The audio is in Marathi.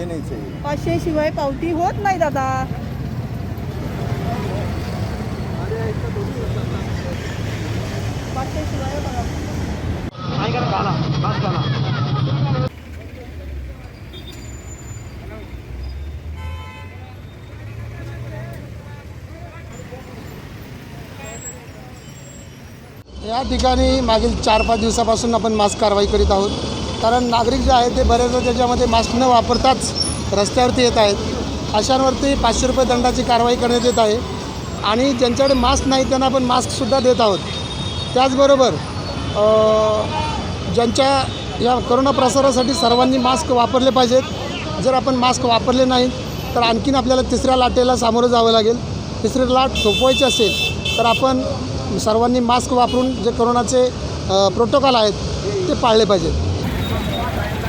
ये नहीं चाहिए पाचशे शिवाय पावती होत नाही दादा. पाचशे शिवाय बघा. या ठिकाणी मागील चार पाच दिवसापासून आपण मास्क कारवाई करीत आहोत. कारण नागरिक जे आहेत ते बरेचदा त्याच्यामध्ये मास्क न वापरताच रस्त्यावरती येत आहेत. अशांवरती पाचशे रुपये दंडाची कारवाई करण्यात येत आहे. आणि ज्यांच्याकडे मास्क नाही त्यांना आपण मास्कसुद्धा देत आहोत. त्याचबरोबर ज्यांच्या या करोना प्रसारासाठी सर्वांनी मास्क वापरले पाहिजेत. जर आपण मास्क वापरले नाही तर आणखीन आपल्याला तिसऱ्या लाटेला सामोरं जावं लागेल. तिसरी लाट थोपवायची असेल तर आपण सर्वांनी मास्क वापरून जे करोनाचे प्रोटोकॉल आहेत ते पाळले पाहिजेत. Thank you.